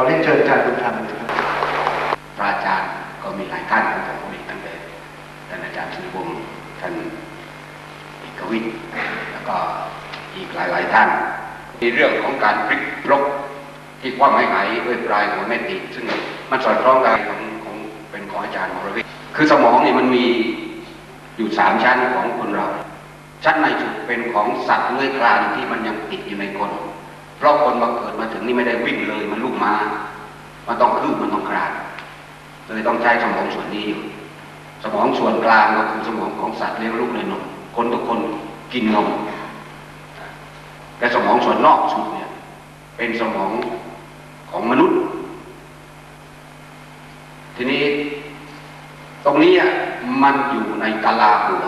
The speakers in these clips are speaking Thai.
ขอเรียนเชิญอาจารย์บุญธรรมนพระอาจารย์ก็มีหลายท่านที่ผมอีกตั้งแต่ท่านอาจารย์สุวงศ์ท่านเอกวิทย์แล้วก็อีกหลายๆท่านในเรื่องของการพลิกลบที่คว่ำให้หายด้วยปลายหัวแม่ตีซึ่งมันสอดคล้องกับของของเป็นของอาจารย์มรวิทย์คือสมองนี่มันมีอยู่สามชั้นของคนเรา ชั้นในสุดเป็นของสัตว์เลื้อยคลานที่มันยังติดอยู่ในคน เพราะคนมาเกิด นี่ไม่ได้วิ่งเลยมันลูกมา้ามันต้องคืบมันต้องคลานเลยต้องใช้สมองส่วนนี้อยู่ สมองส่วนกลางก็คือสมองของสัตว์เลี้ยงลูกในนมคนทุกคนกินนมแต่สมองส่วนนอกสุดเนี่ยเป็นสมองของมนุษย์ ทีนี้ตรงนี้อะมันอยู่ในกาลาหัว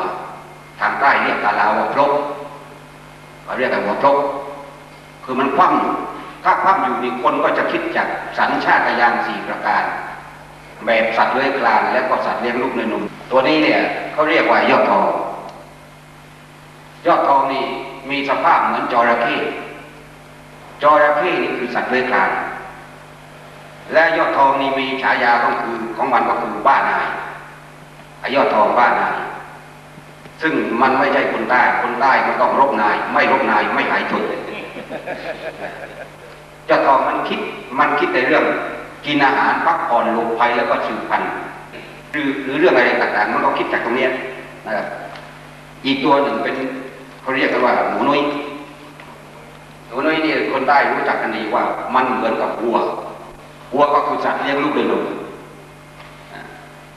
ทางใต้เรียกกาลาหัวพรกเขาเรียกกันหัวพรกคือมันคว่ำอยู่ ถ้าคว่ำอยู่นี่คนก็จะคิดจากสัญชาตญาณสี่ประการ แบบสัตว์เลื้อยคลานและก็สัตว์เลี้ยงลูกในนมตัวนี้เนี่ยเขาเรียกว่ายอดทองยอดทองนี่มีสภาพเหมือนจระเข้จระเข้นี่คือสัตว์เลื้อยคลานและยอดทองนี่มีฉายาก็คือของมันก็คือบ้านายไอยอดทองบ้านายซึ่งมันไม่ใช่คนใต้คนใต้มันต้องรบนาย ไม่รบนายไม่หายทุน ยอดทองมันคิดมันคิดในเรื่อง กินอาหารพักผ่อนหลบภัยแล้วก็สืบพันธุ์หรือหรือเรื่องอะไรต่างๆมันก็คิดจากตรงเนี้ยนะครับอีกตัวหนึ่งเป็นเขาเรียกกันว่าหนูนุ้ยหนูนุ้ยนี่คนใต้รู้จักกันดีว่า มันเหมือนกับวัววัวก็คือสัตว์เลี้ยงลูกด้วยนม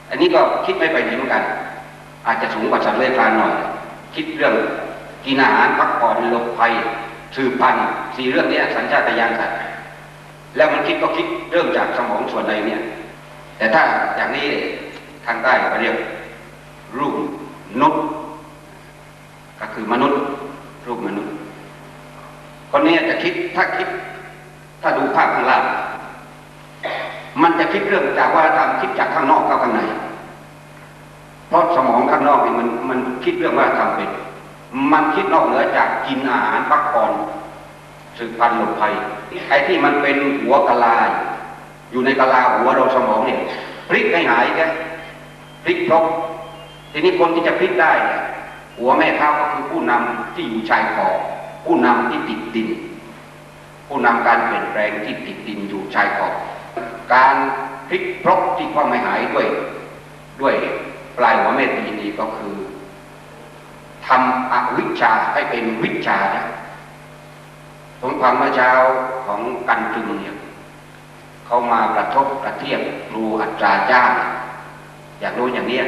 อันนี้ก็คิดไม่ไปไหนเหมือนกัน อาจจะสูงกว่าสัตว์เลื้อยคลานหน่อย คิดเรื่องกินอาหารพักผ่อนหลบภัยสืบพันธุ์สี่เรื่องนี้สัญชาตญาณสัตว์ แล้วมันคิดก็คิดเริ่มจากสมองส่วนใดเนี่ย แต่ถ้าอย่างนี้ทางใต้ก็เรียกรูปนุษย์ก็คือมนุษย์ รูปมนุษย์ คนนี้จะคิดถ้าคิด ถ้าดูภาพข้างล่างมันจะคิดเรื่องจากว่าทำคิดจากข้างนอกเข้าข้างในเพราะสมองข้างนอกนี่มันมันคิดเรื่องว่าทำเป็น มันคิดนอกเหนือจากกินอาหารพักผ่อน สืบพันธุ์หลบภัยไอ้ที่มันเป็นหัวกะลา อยู่ในกะลาหัวเราสมองเนี่ยพลิกให้หายแกพลิกพลบทีนี้คนที่จะพลิกได้เนี่ยหัวแม่เท้าก็คือผู้นำที่อยู่ชายขอบผู้นำที่ติดดิน ผู้นำการเปลี่ยนแปลงที่ติดดินอยู่ชายขอบการพลิกพลบที่ความไม่หายด้วย ด้วยปลายหัวแม่ตีนี้ก็คือทำอวิชชาให้เป็นวิชานะ ผมฟังเมื่อเช้าของกันจุนเนี่ยเขามากระทบกระเทียบครูอัตราจ้างอยากรู้อย่างเนี้ย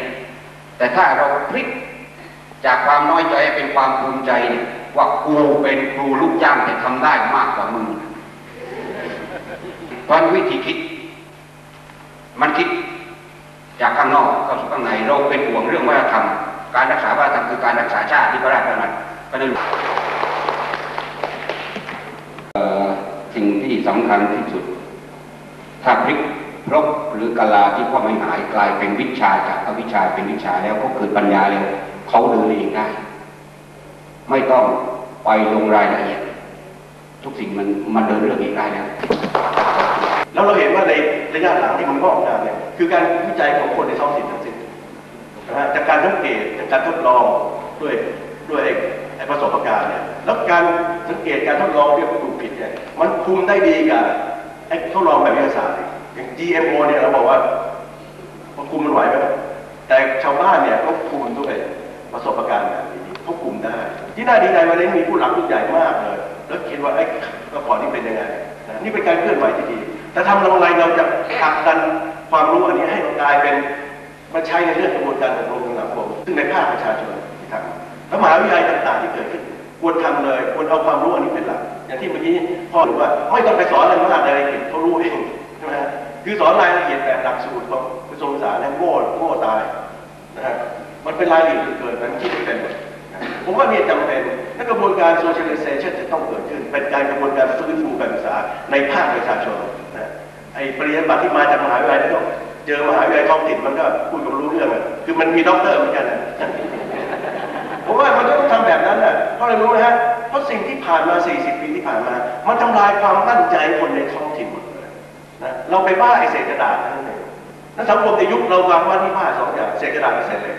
แต่ถ้าเราพลิกจากความน้อยใจเป็นความภูมิใจเนี่ยว่าครูเป็นครูลูกจ้างแต่ทำได้มากกว่ามึงเพราะวิธีคิด มันคิดจากข้างนอกเข้าสู่ข้างในเราเป็นห่วงเรื่องวัฒนธรรมการรักษาวัฒนธรรมคือการรักษาชาติที่พระราชบัญญัติก็ได้รู้ สำคัญที่สุด ถ้าพลิกพลบหรือกลาที่พ่อไม่หายกลายเป็นวิชาจากอวิชาเป็นวิชาแล้วก็เกิดปัญญาแล้วเขาเดินเองได้ ไม่ต้องไปลงรายละเอียด ทุกสิ่งมันมันเดินเรื่องเองได้แล้วแล้วเราเห็นว่าในระยะหลังที่มันงอกงามเนี่ยคือการวิจัยของคนในท้องถิ่นทั้งสิ้นนะฮะจากการสังเกตจากการทดลองด้วยด้วย ประสบการณ์เนี่ยแล้วการสังเกตการทดลองด้วยถูกผิดเนี่ยมันคุมได้ดีกับไอ้ทดลองแบบวิทยาศาสตร์อย่าง GMO เนี่ยเราบอกว่ามันคุมมันไหวไหมแต่ชาวบ้านเนี่ยเขาคุมด้วยประสบการณ์แบบนี้เขาคุมได้ ที่น่าดีใจวันนี้มีผู้หลักผู้ใหญ่มากเลยแล้วคิดว่าไอ้กระพอนนี่เป็นยังไงนะนี่เป็นการเคลื่อนไหวที่ดี แต่ทำอย่างไรเราจะผลักดันความรู้อันนี้ให้กลายเป็นมาใช้ในเรื่องกระบวนการอบรมสังคมซึ่งในภาคประชาชนที่ทำแล้วมหาวิทยาลัยางๆที่เกิดขึ้นควรทำเลยควรเอาความรู้อันนี้เป็นหลัก อย่างที่เมื่อกี้พ่อบอว่าไม่ต้องไปสอนอะไรมากรายละเอียดเขารู้เองใช่ไหมฮะคือสอนรายละเอียดแบบหลักสูตรของกระทรวงศึกษาเนี่ยโง่โง่ตายนะฮะมันเป็นรายละเอียดเกิดมันคิดไม่เป็นผมว่านี่จำเป็นและกระบวนการ socialization จะต้องเกิดขึ้น เป็นการกระบวนการฟื้นฟูการศึกษาในภาคประชาชนนะไอ้ปริญญาบัตรที่มาจากมหาวิทยาลัยนี่ต้องเจอมหาวิทยาลัยท้องถิ่นมันก็พูดกับรู้เรื่องคือมันมีด็อกเตอร์เหมือนกันนะ ผมว่ามันต้องทำแบบนั้นน่ะเพราะอะไรรู้ไหมฮะเพราะสิ่งที่ผ่านมา 40 ปีที่ผ่านมา มันทำลายความมั่นใจคนในท้องถิ่นหมดเลยนะเราไปบ้าไอ้เศษกระดาษนั่นเองนักสังคมในยุคเราฟังว่าที่บ้าสองอย่างเศษกระดาษกับเศษเหล็ก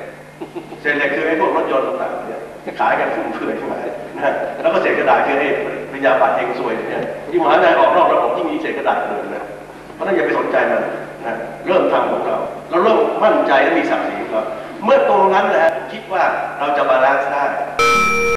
เศษเหล็กคือไอ้พวกรถยนต์ต่างๆเนี่ยขายกันฟุ่มเฟือยขึ้นมานะแล้วก็เศษกระดาษคือไอ้ปริญญาบัตรเองซวยเนี่ยที่มหาวิทยาลัยออกนอกระบบที่มีเศษกระดาษเลยนะเพราะฉะนั้นอย่าไปสนใจมันนะเริ่มทำของเรา เราเริ่มมั่นใจและมีศักดิ์ศรีของเรา เมื่อตรงนั้นนะฮะคิดว่าเราจะบาลานซ์ได้